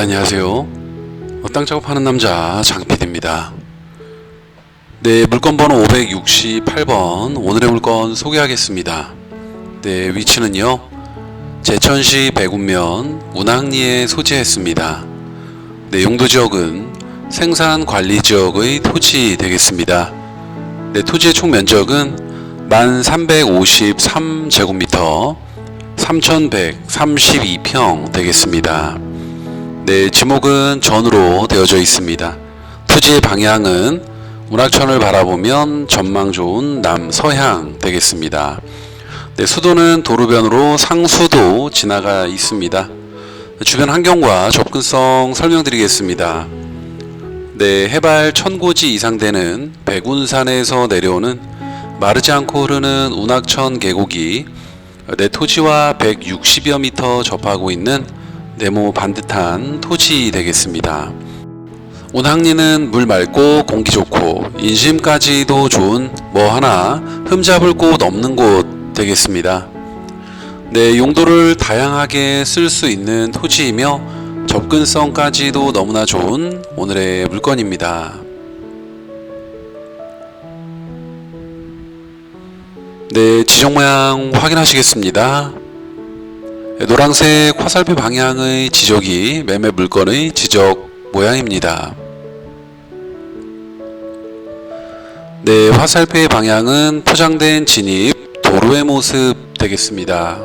안녕하세요. 어, 땅 작업하는 남자 장PD입니다. 네, 물건 번호 568번 오늘의 물건 소개하겠습니다. 네, 위치는요. 제천시 백운면 운항리에 소재했습니다. 네, 용도 지역은 생산 관리 지역의 토지 되겠습니다. 네, 토지의 총 면적은 1353제곱미터 3132평 되겠습니다. 네, 지목은 전으로 되어져 있습니다. 토지의 방향은 운하천을 바라보면 전망 좋은 남서향 되겠습니다. 네, 수도는 도로변으로 상수도 지나가 있습니다. 주변 환경과 접근성 설명드리겠습니다. 네, 해발 1000고지 이상 되는 백운산에서 내려오는 마르지 않고 흐르는 운악천 계곡이 내 토지와 160여 미터 접하고 있는 네모 반듯한 토지 되겠습니다. 운항리는 물 맑고 공기 좋고 인심까지도 좋은 뭐 하나 흠잡을 곳 없는 곳 되겠습니다. 네, 용도를 다양하게 쓸 수 있는 토지이며 접근성까지도 너무나 좋은 오늘의 물건입니다. 네, 지정 모양 확인하시겠습니다. 네, 노란색 화살표 방향의 지적이 매매 물건의 지적 모양입니다. 네, 화살표의 방향은 포장된 진입 도로의 모습 되겠습니다.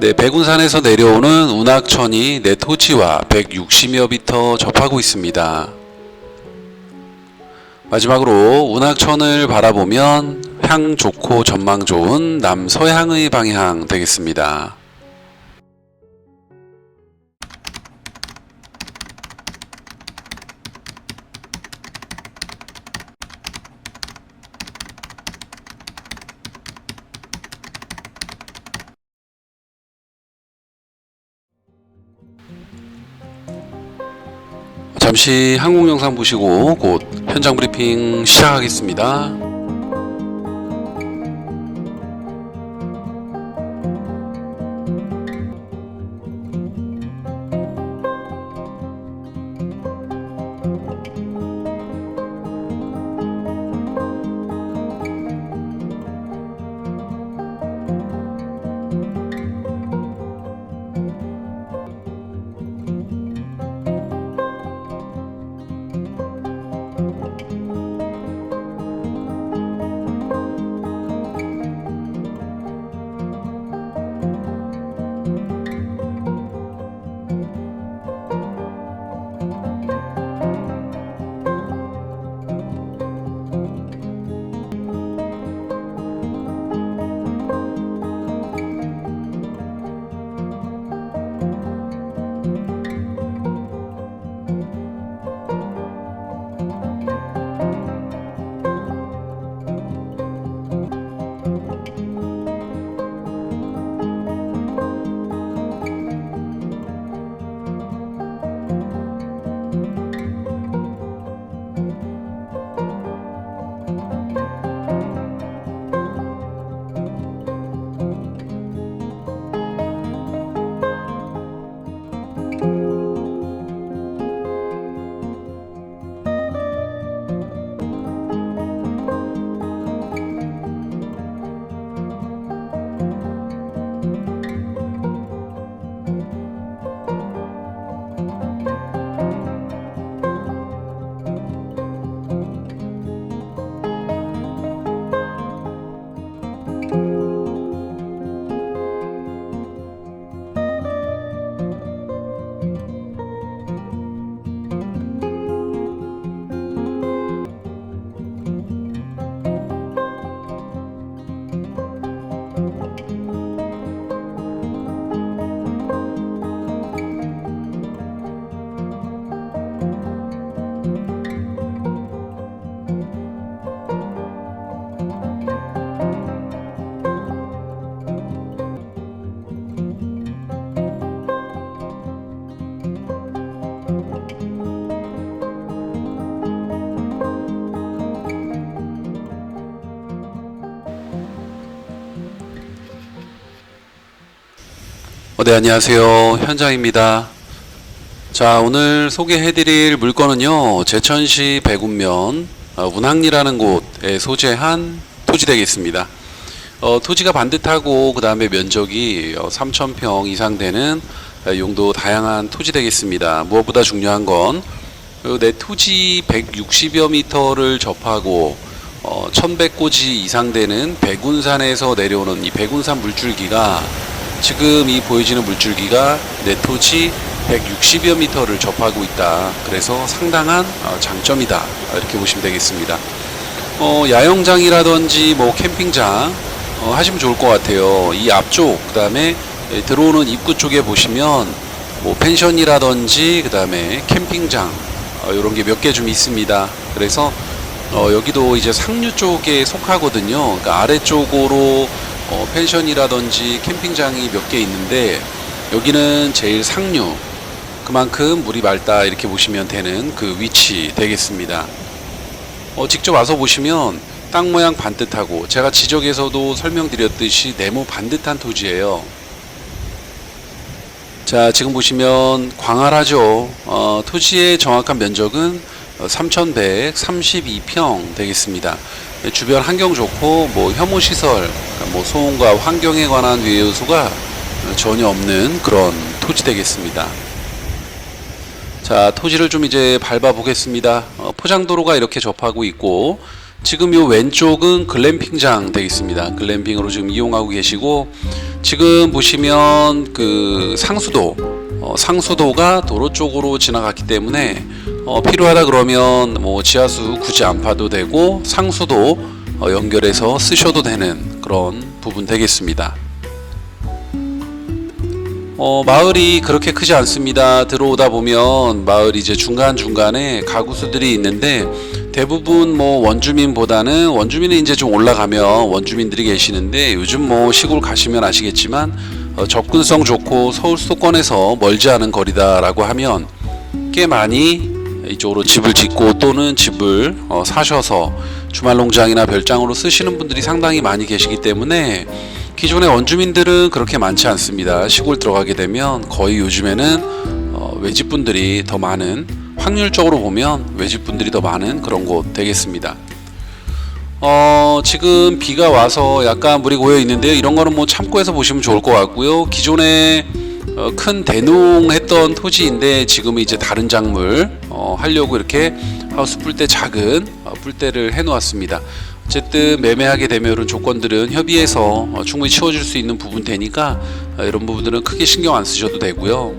네, 백운산에서 내려오는 운악천이 내 토지와 160여 미터 접하고 있습니다. 마지막으로 운악천을 바라보면 향 좋고 전망 좋은 남서향의 방향 되겠습니다. 잠시 항공 영상 보시고 곧 현장 브리핑 시작하겠습니다. 어, 네, 안녕하세요. 현장입니다. 자, 오늘 소개해드릴 물건은요, 제천시 백운면 어, 운항리라는 곳에 소재한 토지 되겠습니다. 어, 토지가 반듯하고 그 다음에 면적이 어, 3,000평 이상 되는 어, 용도 다양한 토지 되겠습니다. 무엇보다 중요한 건 어, 내 토지 160여 미터를 접하고 어, 1100고지 이상 되는 백운산에서 내려오는 이 백운산 물줄기가 지금 이 보여지는 물줄기가 내 토지 160여 미터를 접하고 있다. 그래서 상당한 어, 장점이다. 이렇게 보시면 되겠습니다. 어, 야영장이라든지 뭐 캠핑장 어, 하시면 좋을 것 같아요. 이 앞쪽 그다음에 예, 들어오는 입구 쪽에 보시면 뭐 펜션이라든지 그다음에 캠핑장 어, 이런 게 몇 개 좀 있습니다. 그래서 어, 여기도 이제 상류 쪽에 속하거든요. 그러니까 아래쪽으로 어, 펜션이라든지 캠핑장이 몇 개 있는데 여기는 제일 상류 그만큼 물이 맑다 이렇게 보시면 되는 그 위치 되겠습니다. 어, 직접 와서 보시면 땅 모양 반듯하고 제가 지적에서도 설명드렸듯이 네모 반듯한 토지예요. 자 지금 보시면 광활하죠. 어, 토지의 정확한 면적은 3,132평 되겠습니다. 네, 주변 환경 좋고 뭐 혐오 시설, 그러니까 뭐 소음과 환경에 관한 위해 요소가 전혀 없는 그런 토지 되겠습니다. 자 토지를 좀 이제 밟아 보겠습니다. 어, 포장도로가 이렇게 접하고 있고 지금 요 왼쪽은 글램핑장 되겠습니다. 글램핑으로 지금 이용하고 계시고 지금 보시면 그 상수도 어, 상수도가 도로 쪽으로 지나갔기 때문에 어, 필요하다 그러면 뭐 지하수 굳이 안 파도 되고 상수도 어, 연결해서 쓰셔도 되는 그런 부분 되겠습니다. 어, 마을이 그렇게 크지 않습니다. 들어오다 보면 마을 이제 중간 중간에 가구수들이 있는데 대부분 뭐 원주민보다는 원주민이 이제 좀 올라가면 원주민들이 계시는데 요즘 뭐 시골 가시면 아시겠지만 어, 접근성 좋고 서울 수도권에서 멀지 않은 거리다라고 하면 꽤 많이 이쪽으로 집을 짓고 또는 집을 어, 사셔서 주말 농장이나 별장으로 쓰시는 분들이 상당히 많이 계시기 때문에 기존의 원주민들은 그렇게 많지 않습니다. 시골 들어가게 되면 거의 요즘에는 어, 외집분들이 더 많은 확률적으로 보면 외집분들이 더 많은 그런 곳 되겠습니다. 어, 지금 비가 와서 약간 물이 고여 있는데요. 이런 거는 뭐 참고해서 보시면 좋을 것 같고요. 기존에 어, 큰 대농했던 토지인데 지금은 이제 다른 작물 어, 하려고 이렇게 하우스 뿔대 작은 어, 뿔대를 해 놓았습니다. 어쨌든 매매하게 되면 이런 조건들은 협의해서 어, 충분히 치워줄 수 있는 부분 되니까 어, 이런 부분들은 크게 신경 안 쓰셔도 되고요.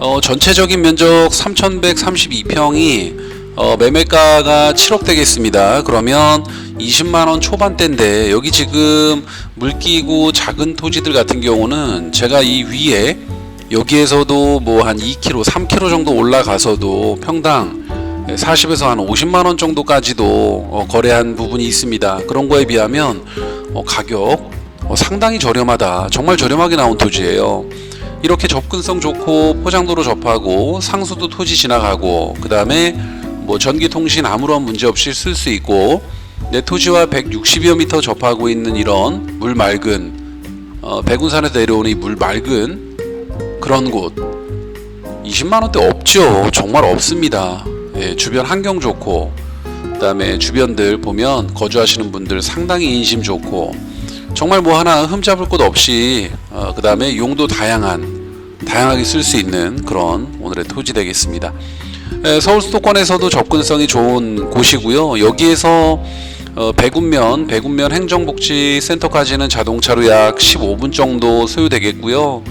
어, 전체적인 면적 3,132평이 어, 매매가가 7억 되겠습니다. 그러면 20만 원 초반대인데 여기 지금 물기고 작은 토지들 같은 경우는 제가 이 위에 여기에서도 뭐 한 2km, 3km 정도 올라가서도 평당 40에서 한 50만 원 정도까지도 어, 거래한 부분이 있습니다. 그런 거에 비하면 어, 가격 어, 상당히 저렴하다. 정말 저렴하게 나온 토지예요. 이렇게 접근성 좋고 포장도로 접하고 상수도 토지 지나가고 그 다음에 뭐 전기 통신 아무런 문제 없이 쓸 수 있고 내 토지와 160여 미터 접하고 있는 이런 물 맑은 어, 백운산에서 내려오는 이 물 맑은 그런 곳 20만 원대 없죠 정말 없습니다 예, 주변 환경 좋고 그 다음에 주변들 보면 거주하시는 분들 상당히 인심 좋고 정말 뭐 하나 흠잡을 곳 없이 어, 그 다음에 용도 다양한 다양하게 쓸 수 있는 그런 오늘의 토지 되겠습니다. 에, 서울 수도권에서도 접근성이 좋은 곳이고요. 여기에서 어, 백운면 백운면 행정복지센터까지는 자동차로 약 15분 정도 소요되겠고요.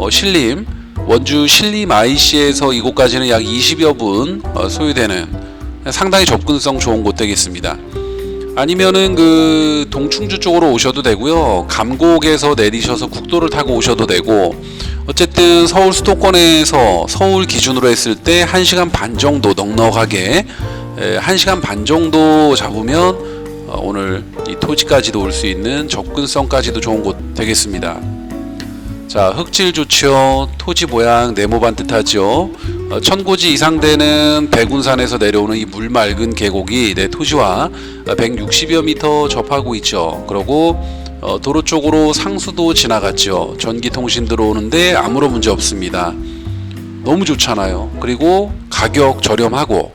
어, 신림 원주 신림 IC에서 이곳까지는 약 20여 분 어, 소요되는 상당히 접근성 좋은 곳 되겠습니다. 아니면은 그 동충주 쪽으로 오셔도 되고요. 감곡에서 내리셔서 국도를 타고 오셔도 되고 어쨌든 서울 수도권에서 서울 기준으로 했을 때 1시간 반 정도 넉넉하게 에, 1시간 반 정도 잡으면 어, 오늘 이 토지까지도 올 수 있는 접근성까지도 좋은 곳 되겠습니다. 자, 흙질 좋죠. 토지 모양 네모 반듯하죠. 어, 천고지 이상 되는 백운산에서 내려오는 이 물 맑은 계곡이 내 토지와 160여 미터 접하고 있죠. 그리고 어, 도로 쪽으로 상수도 지나갔죠. 전기통신 들어오는데 아무런 문제 없습니다. 너무 좋잖아요. 그리고 가격 저렴하고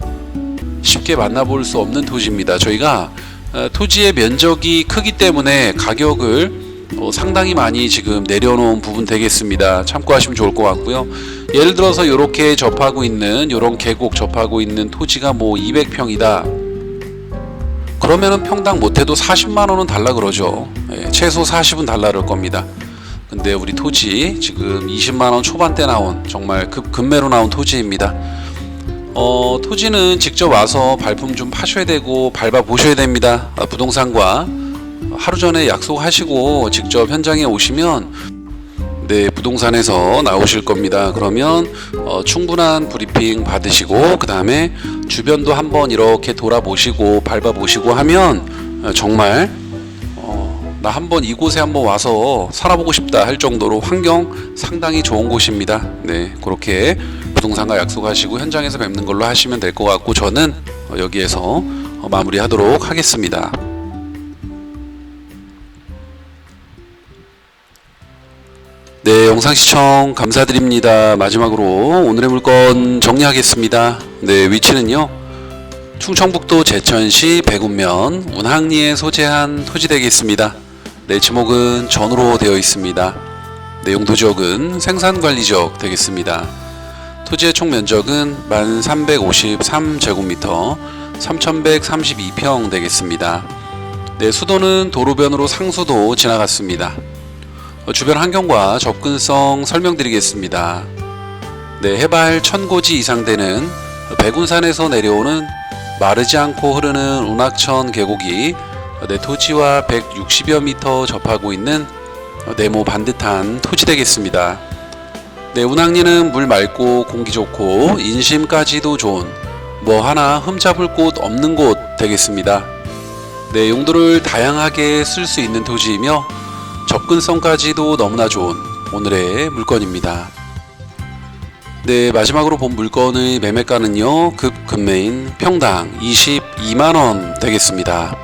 쉽게 만나볼 수 없는 토지입니다. 저희가 어, 토지의 면적이 크기 때문에 가격을 어, 상당히 많이 지금 내려놓은 부분 되겠습니다. 참고하시면 좋을 것 같고요. 예를 들어서 이렇게 접하고 있는 이런 계곡 접하고 있는 토지가 뭐 200평이다. 그러면은 평당 못해도 40만 원은 달라 그러죠. 예, 최소 40은 달라 그럴 겁니다. 근데 우리 토지 지금 20만 원 초반대 나온 정말 급 급매로 나온 토지입니다. 어, 토지는 직접 와서 발품 좀 파셔야 되고 밟아 보셔야 됩니다. 아, 부동산과 하루 전에 약속하시고 직접 현장에 오시면 네, 부동산에서 나오실 겁니다. 그러면 어, 충분한 브리핑 받으시고 그 다음에 주변도 한번 이렇게 돌아보시고 밟아보시고 하면 어, 정말 어, 나 한번 이곳에 한번 와서 살아보고 싶다 할 정도로 환경 상당히 좋은 곳입니다. 네, 그렇게 부동산과 약속하시고 현장에서 뵙는 걸로 하시면 될 것 같고 저는 어, 여기에서 어, 마무리하도록 하겠습니다. 네, 영상 시청 감사드립니다. 마지막으로 오늘의 물건 정리하겠습니다. 네, 위치는요. 충청북도 제천시 백운면 운항리에 소재한 토지 되겠습니다. 네, 지목은 전으로 되어 있습니다. 내용도 지역은 생산관리 지역 되겠습니다. 토지의 총 면적은 1353제곱미터 3132평 되겠습니다. 네, 수도는 도로변으로 상수도 지나갔습니다. 어, 주변 환경과 접근성 설명드리겠습니다. 네, 해발 1000고지 이상 되는 백운산에서 내려오는 마르지 않고 흐르는 운악천 계곡이 내 토지와 160여 미터 접하고 있는 네모 반듯한 토지 되겠습니다. 네, 운항리는 물 맑고 공기 좋고 인심까지도 좋은 뭐 하나 흠잡을 곳 없는 곳 되겠습니다. 네, 용도를 다양하게 쓸 수 있는 토지이며 접근성까지도 너무나 좋은 오늘의 물건입니다. 네, 마지막으로 본 물건의 매매가는요, 급 금매인 평당 22만원 되겠습니다.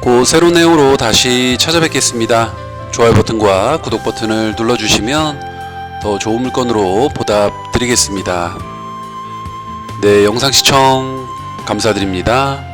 곧 새로운 내용으로 다시 찾아뵙겠습니다. 좋아요 버튼과 구독 버튼을 눌러주시면 더 좋은 물건으로 보답드리겠습니다. 네, 영상 시청 감사드립니다.